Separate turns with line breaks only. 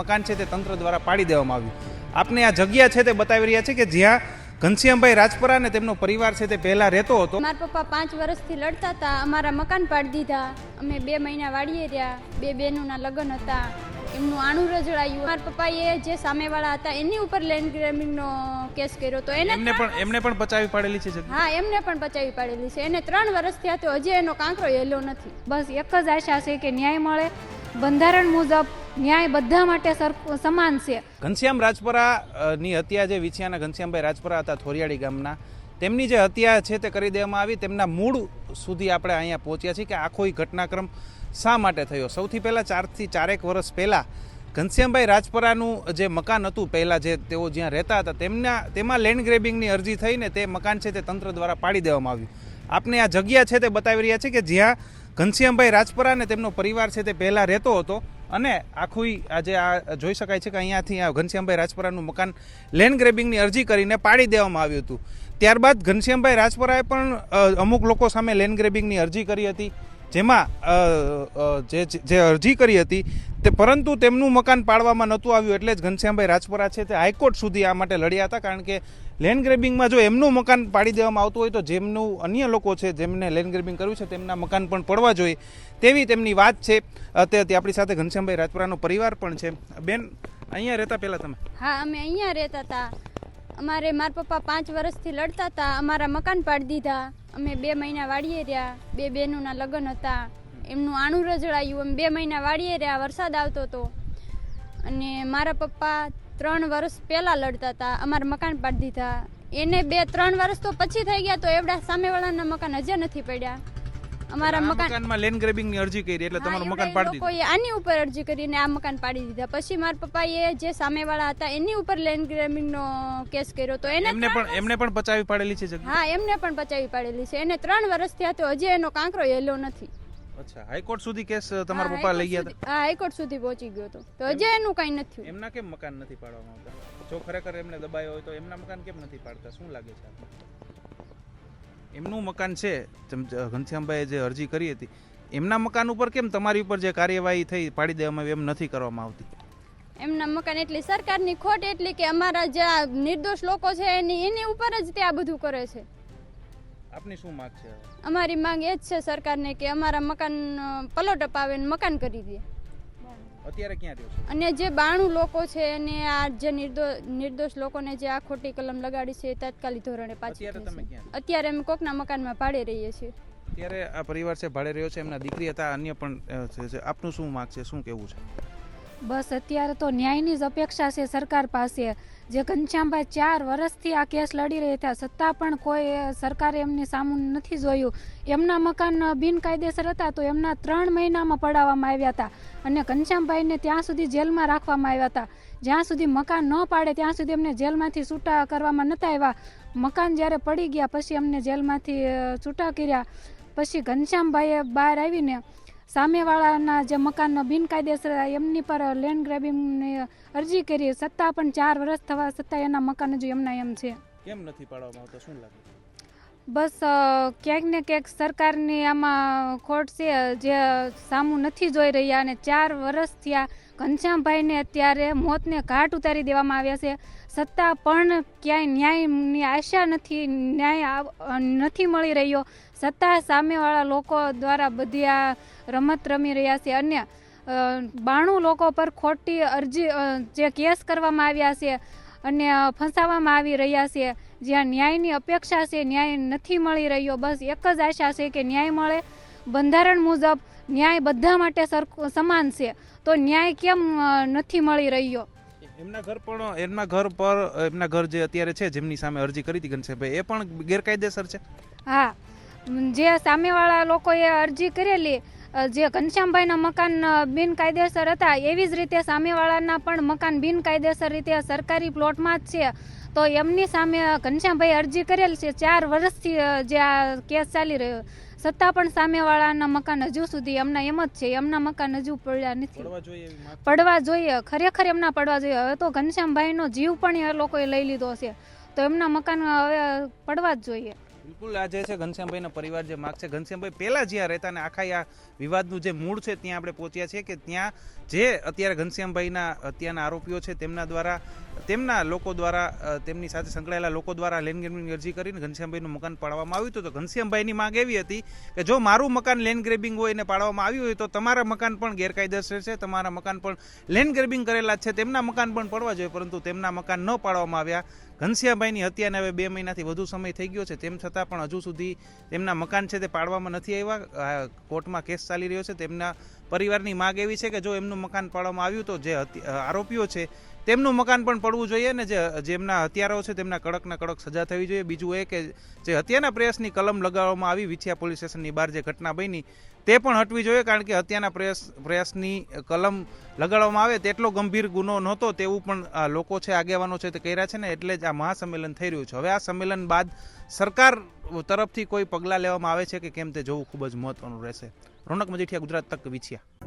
મકાન છે તે તંત્ર દ્વારા પાડી દેવામાં આવ્યું. આપને આ જગ્યા છે તે બતાવી રહ્યા છે કે જ્યાં ઘનશ્યામભાઈ રાજપરા અને તેમનો પરિવાર છે તે પહેલા રહેતો હતો.
મારા પપ્પા પાંચ વર્ષથી લડતા હતા અમારા મકાન પાડી દીધા. અમે બે મહિના વાડીએ રહ્યા બે બહેનોના લગ્ન હતા એમનું આણું રજડાયું મારા પપ્પાએ જે સામેવાળા હતા એની ઉપર લેન્ડ ગ્રેમિંગનો કેસ કર્યો તો એને
એમને પણ એમને પણ બચાવી પાડેલી છે
હા એમને પણ બચાવી પાડેલી છે. એને ત્રણ વર્ષ થયા તો હજી એનો કાંકરો હેલો નથી.
બસ એક જ આશા છે કે ન્યાય મળે. બંધારણ મુજબ ન્યાય બધા માટે સમાન છે.
ઘનશ્યામ રાજપરા ની હત્યા જે વિછિયાના ઘનશ્યામભાઈ રાજપરા હતા થોરિયાળી ગામના, તેમની જે હત્યા છે તે કરી દેવામાં આવી. તેમના મૂળ સુધી આપણે અહીંયા પહોંચ્યા છીએ કે આખો એ ઘટનાક્રમ શા માટે થયો? સૌથી પહેલાં ચારથી ચારેક વર્ષ પહેલાં ઘનશ્યામભાઈ રાજપરાનું જે મકાન હતું, પહેલાં જે તેઓ જ્યાં રહેતા હતા, તેમના, તેમાં લેન્ડ ગ્રેબિંગની અરજી થઈને તે મકાન છે તે તંત્ર દ્વારા પાડી દેવામાં આવ્યું. આપને આ જગ્યા છે તે બતાવી રહ્યા છે કે જ્યાં ઘનશ્યામભાઈ રાજપરા અને તેમનો પરિવાર છે તે પહેલાં રહેતો હતો અને આખું આજે આ જોઈ શકાય છે કે અહીંયાથી આ ઘનશ્યામભાઈ રાજપરાનું મકાન લેન્ડ ગ્રેબિંગની અરજી કરીને પાડી દેવામાં આવ્યું હતું. ત્યારબાદ ઘનશ્યામભાઈ રાજપરાએ પણ અમુક લોકો સામે લેન્ડ ગ્રેબિંગની અરજી કરી હતી. જેમાં જે જે અરજી કરી હતી તે પરંતુ તેમનું મકાન પાડવામાં નહોતું આવ્યું એટલે જ ઘનશ્યામભાઈ રાજપરા છે તે હાઈકોર્ટ સુધી આ માટે લડ્યા હતા કારણ કે લેન્ડ ગ્રેબિંગમાં જો એમનું મકાન પાડી દેવામાં આવતું હોય તો જેમનું અન્ય લોકો છે જેમને લેન્ડ ગ્રેબિંગ કર્યું છે તેમના મકાન પણ પડવા જોઈએ તેવી તેમની વાત છે. અત્યારે આપણી સાથે ઘનશ્યામભાઈ રાજપરાનો પરિવાર પણ છે. બેન, અહીંયા રહેતા પહેલાં તમે?
હા, અમે અહીંયા રહેતા હતા. અમારે મારા પપ્પા પાંચ વર્ષથી લડતા હતા, અમારા મકાન પાડી દીધા. અમે બે મહિના વાડીએ રહ્યા, બે બહેનોના લગ્ન હતા. એમનું આણું રજડાયું અમે બે મહિના વાડીએ રહ્યા, વરસાદ આવતો હતો. અને મારા પપ્પા ત્રણ વર્ષ પહેલાં લડતા હતા, અમારા મકાન પાડી દીધા. એને બે ત્રણ વર્ષ તો પછી થઈ ગયા, તો એવડા સામેવાળાના મકાન હજે નથી પડ્યા. અમારા મકાન
મકાનમાં લેન્ડ ગ્રેબિંગની અરજી કરી એટલે તમારું મકાન પાડી દીધું.
કોઈ આની ઉપર અરજી કરીને આ મકાન પાડી દીધા. પછી મારા પપ્પાએ જે સામેવાળા હતા એની ઉપર લેન્ડ ગ્રેમિંગનો કેસ કર્યો તો એને
એમને પણ એમને પણ પચાવી પાડેલી છે જગ્યા?
હા એમને પણ પચાવી પાડેલી છે. એને ત્રણ વર્ષ થયા તો હજી એનો કાંકરો યેલો નથી.
અચ્છા હાઈકોર્ટ સુધી કેસ તમારા પપ્પા લઈ ગયા
હતા? હાઈકોર્ટ સુધી પહોંચી ગયો હતો. તો હજી એનું કઈ નથી.
એમના કેમ મકાન નથી પાડવામાં આવતા? જો ખરેખર એમને દબાયો હોય તો એમના મકાન કેમ નથી પાડતા? શું લાગે છે? એમનું મકાન છે. ઘનશ્યામભાઈએ જે અરજી કરી હતી એમના મકાન ઉપર કેમ તમારી ઉપર જે કાર્યવાહી થઈ પાડી દેવામાં આવી એમ નથી કરવામાં આવતી?
એમના મકાન એટલી સરકારની ખોટ એટલી કે અમારા જે નિર્દોષ લોકો છે એની એની ઉપર જ તે આ બધું કરે છે.
આપની શું માંગ છે?
અમારી માંગ એ જ છે સરકારને કે અમારા મકાન પલટ અપાવે મકાન કરી દે.
અત્યારે ક્યાં રહ્યો છે?
અને જે બાણું લોકો છે અને આ જે નિર્દોષ લોકોને જે આ ખોટી કલમ લગાડી છે એ તાત્કાલિક ધોરણે પાછી
અત્યારે
અમે કોકના મકાનમાં ભાડે રહીએ છીએ.
અત્યારે આ પરિવાર છે ભાડે રહ્યો છે એમના દીકરી હતા અન્ય પણ. આપનું શું માગ છે? શું કેવું છે?
બસ અત્યારે તો ન્યાયની જ અપેક્ષા છે સરકાર પાસે. જે ઘનશ્યામભાઈ ચાર વર્ષથી આ કેસ લડી રહ્યા હતા છતાં પણ કોઈ સરકારે એમની સામું નથી જોયું. એમના મકાન બિનકાયદેસર હતા તો એમના ત્રણ મહિનામાં પડાવવામાં આવ્યા હતા અને ઘનશ્યામભાઈને ત્યાં સુધી જેલમાં રાખવામાં આવ્યા હતા. જ્યાં સુધી મકાન ન પાડે ત્યાં સુધી એમને જેલમાંથી છૂટા કરવામાં નતા આવ્યા. મકાન જ્યારે પડી ગયા પછી એમને જેલમાંથી છૂટા કર્યા. પછી ઘનશ્યામભાઈએ બહાર આવીને સામેવાળાના જે મકાન બિનકાયદેસર એમની પર લેન્ડ ગ્રેબિંગની અરજી કરી સત્તા પણ ચાર વર્ષ થવા છતાં એના મકાન હજુ એમના એમ છે.
કેમ નથી પાડવામાં આવતો? શું લાગે?
બસ ક્યાંક ને ક્યાંક સરકારની આમાં ખોટ છે જે સામું નથી જોઈ રહ્યા અને ચાર વર્ષ થયા ઘનશ્યામભાઈને અત્યારે મોતને ઘાટ ઉતારી દેવામાં આવ્યા છે. સત્તા પણ ક્યાંય ન્યાયની આશા નથી ન્યાય નથી મળી રહ્યો. છતાં સામેવાળા લોકો દ્વારા બધી આ રમત રમી રહ્યા છે. અને બાણું લોકો પર ખોટી અરજી જે કેસ કરવામાં આવ્યા છે અને ફસાવવામાં આવી રહ્યા છે. જ્યાં ન્યાયની અપેક્ષા છે ન્યાય નથી મળી રહ્યો. બસ એક જ આશા છે કે ન્યાય મળે. બંધારણ મુજબ ન્યાય બધા માટે સમાન છે. તો ન્યાય કેમ નથી મળી રહ્યો?
એમના ઘર પણ એમના ઘર પર એમના ઘર જે અત્યારે છે જેમની સામે અરજી કરી હતી ઘનશ્યામભાઈ એ પણ ગેરકાયદેસર છે?
હા. જે સામેવાળા લોકોએ અરજી કરેલી જે ઘનશ્યામભાઈના મકાન બિનકાયદેસર હતા એવી જ રીતે સામેવાળાના પણ મકાન બિનકાયદેસર રીતે સરકારી પ્લોટમાં જ છે. તો એમની સામે ઘનશ્યામભાઈ અરજી કરેલ છે. ચાર વર્ષથી જે આ કેસ ચાલી રહ્યો. છતાં પણ સામેવાળાના મકાન હજુ સુધી એમના એમ જ છે. એમના મકાન હજુ પડ્યા નથી.
પડવા જોઈએ
પડવા જોઈએ. ખરેખર એમના પડવા જોઈએ. હવે તો ઘનશ્યામભાઈનો જીવ પણ એ લોકોએ લઈ લીધો છે. તો એમના મકાન હવે પડવા જ જોઈએ.
બિલકુલ આ જે છે ઘનશ્યામભાઈના પરિવાર જે માગ છે. ઘનશ્યામભાઈ પહેલાં જ્યાં રહેતા અને આખા આ વિવાદનું જે મૂળ છે ત્યાં આપણે પહોંચ્યા છીએ કે ત્યાં જે અત્યારે ઘનશ્યામભાઈના હત્યાના આરોપીઓ છે તેમના દ્વારા, તેમના લોકો દ્વારા તેમની સાથે સંકળાયેલા લોકો દ્વારા લેન્ડ ગ્રેબિંગ અરજી કરીને ઘનશ્યામભાઈનું મકાન પાડવામાં આવ્યું હતું. તો ઘનશ્યામભાઈની માંગ એવી હતી કે જો મારું મકાન લેન્ડ ગ્રેબિંગ હોય એને પાડવામાં આવ્યું હોય તો તમારા મકાન પણ ગેરકાયદેસર છે તમારા મકાન પણ લેન્ડ ગ્રેબિંગ કરેલા છે, તેમના મકાન પણ પડવા જોઈએ, પરંતુ તેમના મકાન ન પાડવામાં આવ્યા. ઘનશ્યામભાઈની હત્યાને હવે બે મહિનાથી વધુ સમય થઈ ગયો છે, તેમ છતાં પણ હજુ સુધી તેમના મકાન છે તે પાડવામાં નથી આવ્યા. કોર્ટમાં કેસ ચાલી રહ્યો છે. તેમના પરિવારની માગ એવી છે કે જો એમનું મકાન પાડવામાં આવ્યું તો જે આરોપીઓ છે તેમનું મકાન પણ પડવું જોઈએ ને જે, જેમના હત્યારાઓ છે તેમના કડકના કડક સજા થવી જોઈએ. બીજું એ કે જે હત્યાના પ્રયાસની કલમ લગાવવામાં આવી વિછિયા પોલીસ સ્ટેશનની બહાર જે ઘટના બની, તે પણ હટવી જોઈએ કારણ કે હત્યાના પ્રયાસ, પ્રયાસની કલમ લગાડવામાં આવે તેટલો ગંભીર ગુનો નહોતો તેવું પણ લોકો છે, આગેવાનો છે તે કર્યા છે ને એટલે જ આ મહાસંમેલન થઈ રહ્યું છે. હવે આ સંમેલન બાદ સરકાર તરફથી કોઈ પગલાં લેવામાં આવે છે કે કેમ તે જોવું ખૂબ જ મહત્વનું રહેશે. રોનક મજીઠિયા, ગુજરાત તક વિછિયા.